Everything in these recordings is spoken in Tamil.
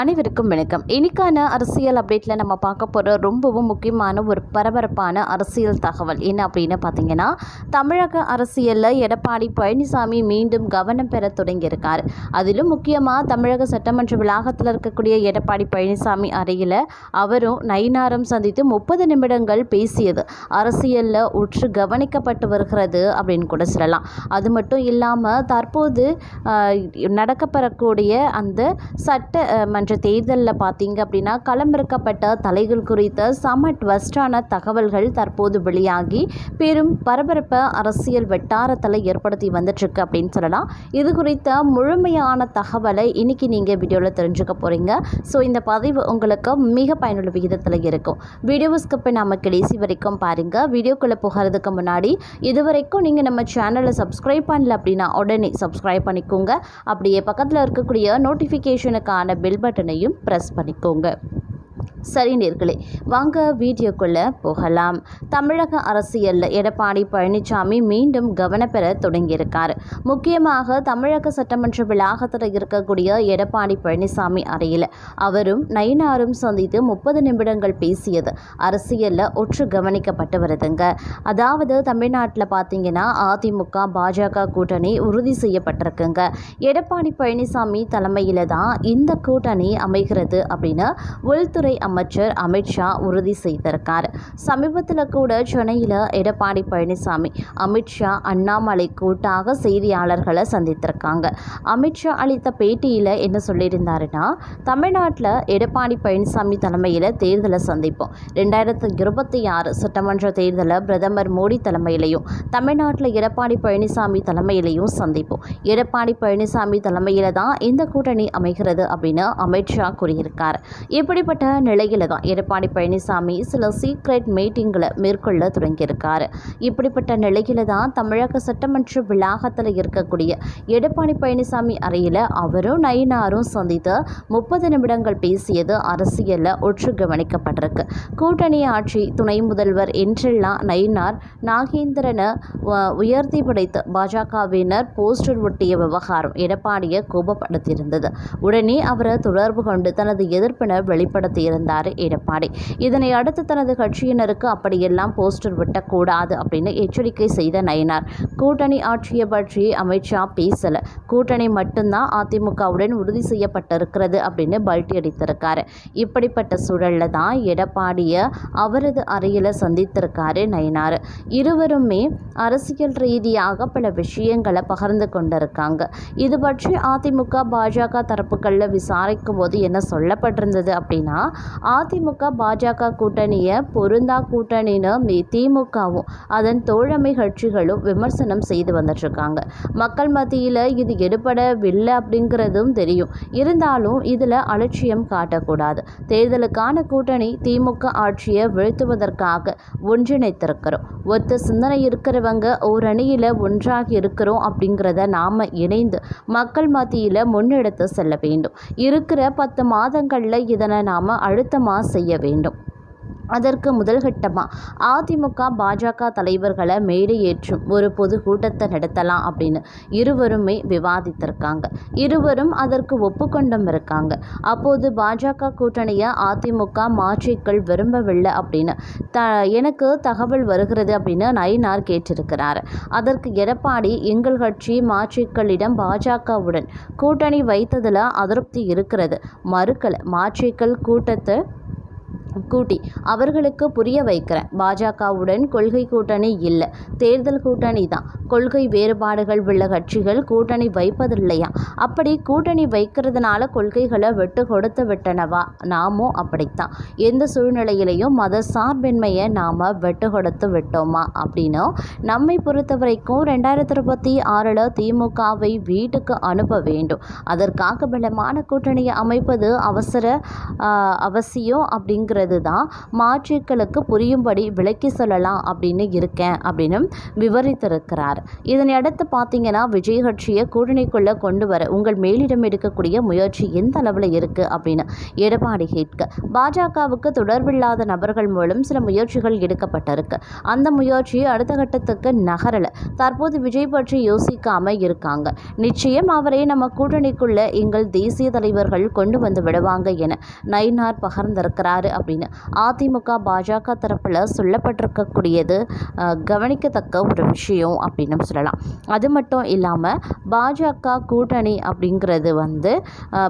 அனைவருக்கும் வணக்கம். இன்னைக்கான அரசியல் அப்டேட்டில் நம்ம பார்க்க போகிற ரொம்பவும் முக்கியமான ஒரு பரபரப்பான அரசியல் தகவல் என்ன அப்படின்னு பார்த்தீங்கன்னா தமிழக அரசியலில் எடப்பாடி பழனிசாமி மீண்டும் கவனம் பெற தொடங்கியிருக்கார். அதிலும் முக்கியமாக தமிழக சட்டமன்ற வளாகத்தில் இருக்கக்கூடிய எடப்பாடி பழனிசாமி அறையில் அவரும் நயினாரும் சந்தித்து முப்பது நிமிடங்கள் பேசியது. அரசியலில் உற்று கவனிக்கப்பட்டு வருகிறது அப்படின்னு கூட சொல்லலாம். அது மட்டும் இல்லாமல் தற்போது நடக்கப்பெறக்கூடிய அந்த சட்ட அஹ், தேர்தலில் பார்த்தீங்க அப்படின்னா களமிறக்கப்பட்ட தலைகள் குறித்த சம ட்வஸ்டான தகவல்கள் தற்போது வெளியாகி பெரும் பரபரப்பை அரசியல் வட்டாரத்தில் ஏற்படுத்தி வந்துட்டுருக்கு அப்படின்னு சொல்லலாம். இது குறித்த முழுமையான தகவலை இன்னைக்கு நீங்கள் வீடியோவில் தெரிஞ்சுக்க போகிறீங்க ஸோ இந்த பதிவு உங்களுக்கு மிக பயனுள்ள விகிதத்தில் இருக்கும். வீடியோவை ஸ்கிப்பை நம்ம கடைசி வரைக்கும் பாருங்கள் வீடியோக்குள்ளே போகிறதுக்கு முன்னாடி இது வரைக்கும் நீங்கள் நம்ம சேனலை சப்ஸ்கிரைப் பண்ணல அப்படின்னா உடனே சப்ஸ்கிரைப் பண்ணிக்கோங்க. அப்படியே பக்கத்தில் இருக்கக்கூடிய நோட்டிஃபிகேஷனுக்கான பெல் பட்டனையும் ப்ரெஸ் பண்ணிக்கோங்க. சரி நேர்களே வாங்க வீடியோக்குள்ளே போகலாம். தமிழக அரசியலில் எடப்பாடி பழனிசாமி மீண்டும் கவனப்பெற தொடங்கியிருக்கார். முக்கியமாக தமிழக சட்டமன்ற வளாகத்தில் இருக்கக்கூடிய எடப்பாடி பழனிசாமி அறையில் அவரும் நயினாரும் சந்தித்து முப்பது நிமிடங்கள் பேசியது அரசியலில் ஒற்று கவனிக்கப்பட்டு வருதுங்க. அதாவது தமிழ்நாட்டில் பார்த்தீங்கன்னா அதிமுக பாஜக கூட்டணி உறுதி செய்யப்பட்டிருக்குங்க. எடப்பாடி பழனிசாமி தலைமையில் தான் இந்த கூட்டணி அமைகிறது அப்படின்னு உள்துறை அமைச்சர் அமித்ஷா உறுதி செய்திருக்கார். சமீபத்தில் கூட சென்னையில் எடப்பாடி பழனிசாமி அமித்ஷா அண்ணாமலை கூட்டாக செய்தியாளர்களை சந்தித்திருக்காங்க. அமித்ஷா அளித்த பேட்டியில் என்ன சொல்லியிருந்தாருன்னா தமிழ்நாட்டில் எடப்பாடி பழனிசாமி தலைமையில் தேர்தலை சந்திப்போம். ரெண்டாயிரத்து இருபத்தி ஆறு சட்டமன்ற தேர்தலை பிரதமர் மோடி தலைமையிலையும் தமிழ்நாட்டில் எடப்பாடி பழனிசாமி தலைமையிலையும் சந்திப்போம். எடப்பாடி பழனிசாமி தலைமையில் தான் இந்த கூட்டணி அமைகிறது அப்படின்னு அமித்ஷா கூறியிருக்கார். இப்படிப்பட்ட நிலையில தான் எடப்பாடி பழனிசாமி சில சீக்ரெட் மீட்டிங்களை மேற்கொள்ள தொடங்கியிருக்கார். இப்படிப்பட்ட நிலையில தான் தமிழக சட்டமன்ற வளாகத்தில் இருக்கக்கூடிய எடப்பாடி பழனிசாமி அறையில் அவரும் நயினாரும் சந்தித்து முப்பது நிமிடங்கள் பேசியது அரசியலில் ஒற்று கவனிக்கப்பட்டிருக்கு. கூட்டணி ஆட்சி துணை முதல்வர் என்றெல்லாம் நயினார் நாகேந்திரனை உயர்த்தி படைத்து பாஜகவினர் போஸ்டர் ஒட்டிய விவகாரம் எடப்பாடியை கோபப்படுத்தியிருந்தது. உடனே அவரை தொடர்பு கொண்டு தனது எதிர்ப்பினை வெளிப்படுத்தியிருந்தார். எடப்பாடி. இதனை அடுத்து தனது கட்சியினருக்கு அப்படியெல்லாம் போஸ்டர் விட்டக்கூடாது அப்படின்னு எச்சரிக்கை செய்த நயினார். கூட்டணி ஆட்சியை பற்றி அமித்ஷா பேசல. கூட்டணி மட்டும்தான் அதிமுகவுடன் உறுதி செய்யப்பட்டிருக்கிறது அப்படின்னு பல்ட்டி அடித்திருக்காரு இப்படிப்பட்ட சூழல்ல தான் எடப்பாடியை அவரது அறையில் சந்தித்திருக்காரு நயினார். இருவருமே அரசியல் ரீதியாக பல விஷயங்களை பகிர்ந்து கொண்டிருக்காங்க. இது பற்றி அதிமுக பாஜக தரப்புகளில் விசாரிக்கும் போது என்ன சொல்லப்பட்டிருந்தது அப்படின்னா அதிமுக பாஜக கூட்டணியை பொருந்தா கூட்டணின்னு திமுகவும் அதன் தோழமை கட்சிகளும் விமர்சனம் செய்து வந்துட்டுருக்காங்க மக்கள் மத்தியில் இது எடுபடவில்லை அப்படிங்கிறதும் தெரியும். இருந்தாலும் இதில் அலட்சியம் காட்டக்கூடாது. தேர்தலுக்கான கூட்டணி திமுக ஆட்சியை வீழ்த்துவதற்காக ஒன்றிணைத்திருக்கிறோம். ஒத்த சிந்தனை இருக்கிறவங்க ஓரணியில் ஒன்றாகி இருக்கிறோம் அப்படிங்கிறத நாம் இணைந்து மக்கள் மத்தியில் முன்னெடுத்து செல்ல வேண்டும். இருக்கிற பத்து மாதங்களில் இதனை நாம் அழுத்தமாக செய்ய வேண்டும். அதற்கு முதல்கட்டமாக அதிமுக பாஜக தலைவர்களை மேடை ஏற்றும் ஒரு பொது கூட்டத்தை நடத்தலாம் அப்படின்னு இருவருமே விவாதித்திருக்காங்க. இருவரும் அதற்கு ஒப்புக்கொண்டும் இருக்காங்க. அப்போது பாஜக கூட்டணியை அதிமுக மாற்றிக்கள் விரும்பவில்லை அப்படின்னு த எனக்கு தகவல் வருகிறது அப்படின்னு நயினார் கேட்டிருக்கிறார். அதற்கு எடப்பாடி எங்கள் கட்சி மாற்றிக்களிடம் பாஜகவுடன் கூட்டணி வைத்ததில் அதிருப்தி இருக்கிறது. மறுக்கலை. மாற்றிக்கள் கூட்டத்தை கூட்டி அவர்களுக்கு புரிய வைக்கிறேன். பாஜகவுடன் கொள்கை கூட்டணி இல்லை. தேர்தல் கூட்டணி தான். கொள்கை வேறுபாடுகள் உள்ள கட்சிகள் கூட்டணி வைப்பதில்லையா? அப்படி கூட்டணி வைக்கிறதுனால கொள்கைகளை விட்டு கொடுத்து விட்டனவா? நாமும் அப்படித்தான். எந்த சூழ்நிலையிலையும் மத சார்பின்மையை நாம் விட்டு கொடுத்து விட்டோமா? அப்படின்னு நம்மை பொறுத்த வரைக்கும் ரெண்டாயிரத்தி இருபத்தி ஆறில் திமுகவை வீட்டுக்கு அனுப்ப வேண்டும். அதற்காக பலமான கூட்டணியை அமைப்பது அவசர அவசியம் அப்படிங்கிறது அப்படிங்கிறது தான் மாற்றுக்களுக்கு புரியும்படி விளக்கி சொல்லலாம் அப்படின்னு இருக்கேன் அப்படின்னு விவரித்திருக்கிறார். இதனையடுத்து பார்த்தீங்கன்னா விஜய் கட்சியை கூட்டணிக்குள்ளே கொண்டு வர உங்கள் மேலிடம் எடுக்கக்கூடிய முயற்சி எந்த அளவில் இருக்குது அப்படின்னு எடப்பாடி கேட்க பாஜகவுக்கு தொடர்பில்லாத நபர்கள் மூலம் சில முயற்சிகள் எடுக்கப்பட்டிருக்கு. அந்த முயற்சி அடுத்த கட்டத்துக்கு நகரல. தற்போது விஜய் பற்றி யோசிக்காம இருக்காங்க. நிச்சயம் அவரை நம்ம கூட்டணிக்குள்ளே எங்கள் தேசிய தலைவர்கள் கொண்டு வந்து விடுவாங்க என நயினார் பகர்ந்திருக்கிறாரு அப்படின்னு அதிமுக பாஜக தரப்பில் சொல்லப்பட்டிருக்கக்கூடியது கவனிக்கத்தக்க ஒரு விஷயம் அப்படின்னு சொல்லலாம். அது மட்டும் இல்லாமல் பாஜக கூட்டணி அப்படிங்கிறது வந்து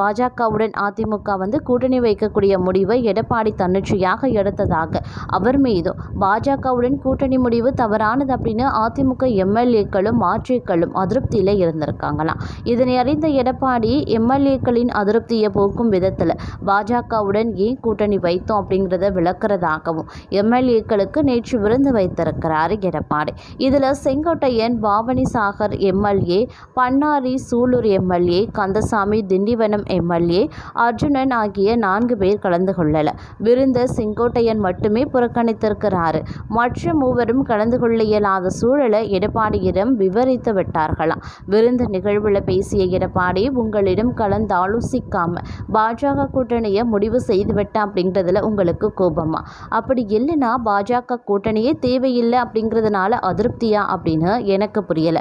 பாஜகவுடன் அதிமுக வந்து கூட்டணி வைக்கக்கூடிய முடிவை எடப்பாடி தன்னிச்சையாக எடுத்ததாக அவர் மீதும் பாஜகவுடன் கூட்டணி முடிவு தவறானது அப்படின்னு அதிமுக எம்எல்ஏக்களும் மாற்றிக்களும் அதிருப்தியில் இருந்திருக்காங்களாம். இதனை அறிந்த எடப்பாடி எம்எல்ஏக்களின் அதிருப்தியை போக்கும் விதத்தில் பாஜகவுடன் ஏன் கூட்டணி வைத்தோம் அப்படிங்கிறத விளக்குறதாகவும் எம்எல்ஏக்களுக்கு நேற்று விருந்து வைத்திருக்கிறார் எடப்பாடி. இதில் Sengottaiyan Bhavani Sagar MLA Bannari Sulur MLA Kandasamy Tindivanam MLA Arjunan ஆகிய நான்கு பேர் கலந்து கொள்ளல. விருந்த செங்கோட்டையன் மட்டுமே புறக்கணித்திருக்கிறாரு. மற்ற மூவரும் கலந்து கொள்ள இயலாத சூழலை எடப்பாடியிடம் விவரித்து விட்டார்களாம். விருந்து நிகழ்வில் பேசிய எடப்பாடி உங்களிடம் கலந்து ஆலோசிக்காம பாஜக கூட்டணியை முடிவு செய்துவிட்டேன் அப்படிங்கிறதுல உங்களுக்கு கோபமா? அப்படி இல்லைன்னா பாஜக கூட்டணியே தேவையில்லை அப்படிங்கிறதுனால அதிருப்தியா அப்படின்னு எனக்கு புரியல.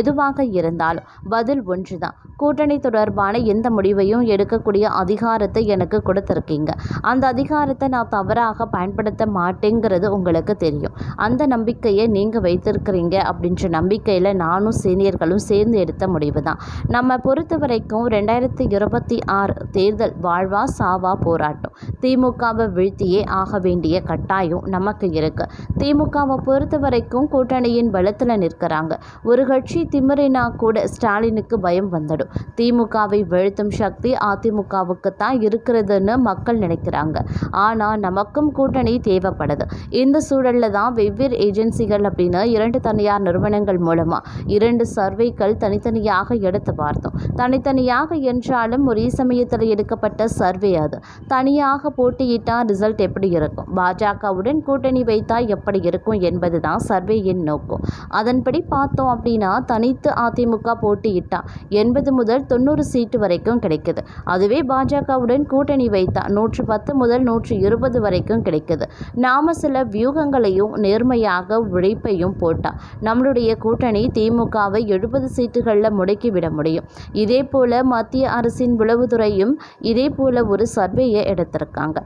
எதுவாக இருந்தாலும் பதில் ஒன்று தான் கூட்டணி தொடர்பான எந்த முடிவையும் எடுக்கக்கூடிய அதிகாரத்தை எனக்கு கொடுத்துருக்கீங்க. அந்த அதிகாரத்தை நான் தவறாக பயன்படுத்த மாட்டேங்கிறது உங்களுக்கு தெரியும். அந்த நம்பிக்கையை நீங்கள் வைத்திருக்கிறீங்க அப்படின்ற நம்பிக்கையில் நானும் சீனியர்களும் சேர்ந்து எடுத்த முடிவு தான் நம்ம பொறுத்த வரைக்கும் ரெண்டாயிரத்தி இருபத்தி ஆறு தேர்தல் வாழ்வா சாவா போராட்டம். திமுகவை வீழ்த்தியே ஆக வேண்டிய கட்டாயம் நமக்கு இருக்கு. திமுகவை பொறுத்த வரைக்கும் கூட்டணியின் பலத்தில் நிற்கிறாங்க. ஒரு கட்சி திமிரினா கூட ஸ்டாலினுக்கு பயம் வந்துடும். திமுகவை வீழ்த்தும் சக்தி அதிமுகவுக்கு தான் இருக்கிறதுன்னு மக்கள் நினைக்கிறாங்க. ஆனால் நமக்கும் கூட்டணி தேவைப்படுது. இந்த சூழலில் தான் வெவ்வேறு ஏஜென்சிகள் அப்படின்னு இரண்டு தனியார் நிறுவனங்கள் மூலமாக இரண்டு சர்வேக்கள் தனித்தனியாக எடுத்து பார்த்தோம். தனித்தனியாக என்றாலும் ஒரே சமயத்தில் எடுக்கப்பட்ட சர்வே அது. தனியாக போட்டியிட்டால் ரிசல்ட் எப்படி இருக்கும்? பாஜகவுடன் கூட்டணி வைத்தால் எப்படி இருக்கும் என்பது தான் சர்வேயின் நோக்கம் அதன்படி பார்த்தோம் அப்படின்னா தனித்து அதிமுக போட்டியிட்டா எண்பது முதல் தொண்ணூறு சீட்டு வரைக்கும் கிடைக்குது. அதுவே பாஜகவுடன் கூட்டணி வைத்தா நூற்று பத்து முதல் நூற்று இருபது வரைக்கும் கிடைக்குது. நாம சில வியூகங்களையும் நேர்மையாக உழைப்பையும் போட்டா நம்மளுடைய கூட்டணி திமுகவை எழுபது சீட்டுகளில் முடக்கி விட முடியும். இதே போல மத்திய அரசின் உளவுத்துறையும் இதே போல ஒரு சர்வேயை எடுத்திருக்காங்க.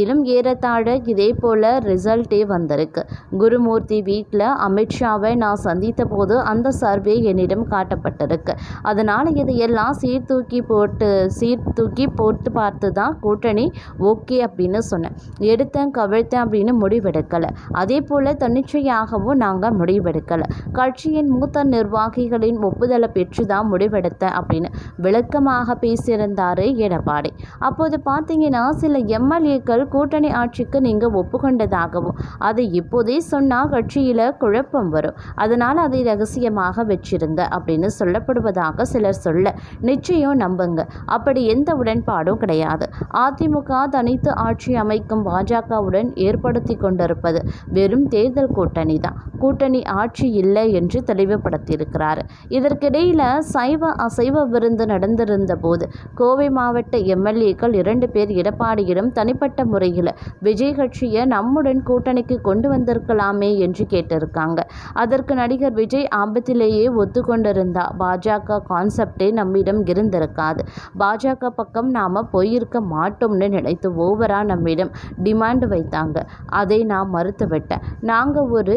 அதிலும் ஏறத்தாழ இதே போல் ரிசல்ட்டே வந்திருக்கு. குருமூர்த்தி வீட்டில் அமித்ஷாவை நான் சந்தித்த போது அந்த சர்வே என்னிடம் காட்டப்பட்டிருக்கு. அதனால் இதையெல்லாம் சீர்தூக்கி போட்டு சீர்தூக்கி போட்டு பார்த்து தான் கூட்டணி ஓகே அப்படின்னு சொன்னேன். எடுத்தேன் கவிழ்த்தேன் அப்படின்னு முடிவெடுக்கலை. அதே போல் தன்னிச்சையாகவும் நாங்கள் முடிவெடுக்கலை. கட்சியின் மூத்த நிர்வாகிகளின் ஒப்புதலை பெற்று தான் முடிவெடுத்தேன் அப்படின்னு விளக்கமாக பேசியிருந்தார் எடப்பாடி. அப்போது பார்த்தீங்கன்னா சில எம்எல்ஏக்கள் கூட்டணி ஆட்சிக்கு நீங்கள் ஒப்புக்கொண்டதாகவும் அதை இப்போதே சொன்னால் கட்சியில் குழப்பம் வரும். அதனால் அதை ரகசியமாக வச்சிருங்க அப்படின்னு சொல்லப்படுவதாக சிலர் சொல்ல நிச்சயம் நம்புங்க. அப்படி எந்த உடன்பாடும் கிடையாது. அதிமுக தனித்து ஆட்சி அமைக்கும் பாஜகவுடன் ஏற்படுத்தி கொண்டிருப்பது வெறும் தேர்தல் கூட்டணி தான். கூட்டணி ஆட்சி இல்லை என்று தெளிவுபடுத்தியிருக்கிறார். இதற்கிடையில் சைவ அசைவ விருந்து நடந்திருந்த போது கோவை மாவட்ட எம்எல்ஏக்கள் இரண்டு பேர் எடப்பாடியிடம் தனிப்பட்ட முறையில் விஜய் கட்சியை நம்முடன் கூட்டணிக்கு கொண்டு வந்திருக்கலாமே என்று கேட்டிருக்காங்க. அதற்கு நடிகர் விஜய் ஆபத்திலேயே ஒத்துக்கொண்டிருந்தா பாஜக கான்செப்டே நம்மிடம் இருந்திருக்காது. பாஜக பக்கம் நாம் போயிருக்க மாட்டோம்னு நினைத்து ஓவராக நம்மிடம் டிமாண்ட் வைத்தாங்க. அதை நான் மறுத்துவிட்டேன். நாங்கள் ஒரு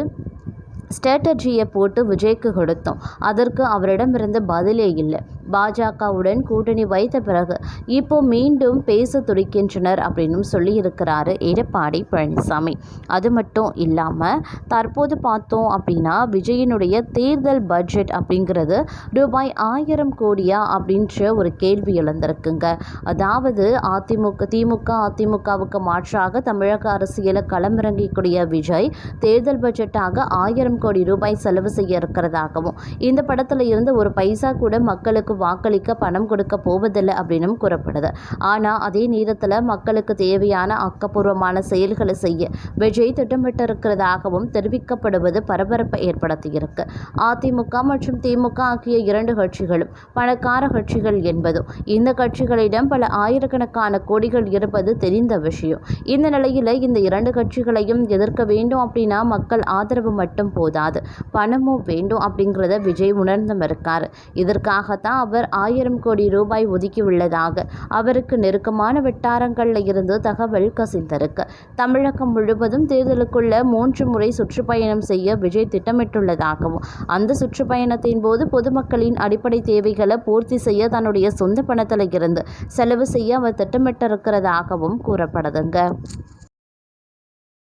ஸ்ட்ராட்டஜியை போட்டு விஜய்க்கு கொடுத்தோம். அதற்கு அவரிடமிருந்து பதிலே இல்லை. பாஜகவுடன் கூட்டணி வைத்த பிறகு இப்போ மீண்டும் பேச துடிக்கின்றனர் அப்படின்னும் சொல்லியிருக்கிறாரு எடப்பாடி பழனிசாமி. அது மட்டும் இல்லாமல் தற்போது பார்த்தோம் அப்படின்னா விஜயனுடைய தேர்தல் பட்ஜெட் அப்படிங்கிறது ரூபாய் ஆயிரம் கோடியா அப்படின்ற ஒரு கேள்வி எழுந்திருக்குங்க. அதாவது அதிமுக திமுக அதிமுகவுக்கு மாற்றாக தமிழக அரசியலை களமிறங்கக்கூடிய விஜய் தேர்தல் பட்ஜெட்டாக ஆயிரம் கோடி ரூபாய் செலவு செய்ய இருக்கிறதாகவும் இந்த படத்தில் இருந்து ஒரு பைசா கூட மக்களுக்கு வாக்களிக்க பணம் கொடுக்க போவதில்லை அப்படின்னும் கூறப்படுது. ஆனால் அதே நேரத்தில் மக்களுக்கு தேவையான ஆக்கப்பூர்வமான செயல்களை செய்ய விஜய் திட்டமிட்டிருக்கிறதாகவும் தெரிவிக்கப்படுவது பரபரப்பை ஏற்படுத்தியிருக்கு. அதிமுக மற்றும் திமுக ஆகிய இரண்டு கட்சிகளும் பணக்கார கட்சிகள் என்பதும் இந்த கட்சிகளிடம் பல ஆயிரக்கணக்கான கோடிகள் இருப்பது தெரிந்த விஷயம். இந்த நிலையில் இந்த இரண்டு கட்சிகளையும் எதிர்க்க வேண்டும் அப்படின்னா மக்கள் ஆதரவு மட்டும் போதும். போதாது. பணமும் வேண்டும் அப்படிங்கிறத விஜய் உணர்ந்தும் இருக்கார் இதற்காகத்தான் அவர் ஆயிரம் கோடி ரூபாய் ஒதுக்கியுள்ளதாக அவருக்கு நெருக்கமான வட்டாரங்களில் இருந்து தகவல் கசிந்திருக்கு. தமிழகம் முழுவதும் தேர்தலுக்குள்ள மூன்று முறை சுற்றுப்பயணம் செய்ய விஜய் திட்டமிட்டுள்ளதாகவும் அந்த சுற்றுப்பயணத்தின் போது பொதுமக்களின் அடிப்படை தேவைகளை பூர்த்தி செய்ய தன்னுடைய சொந்த பணத்தில் இருந்து செலவு செய்ய அவர் திட்டமிட்டிருக்கிறதாகவும் கூறப்படுதுங்க.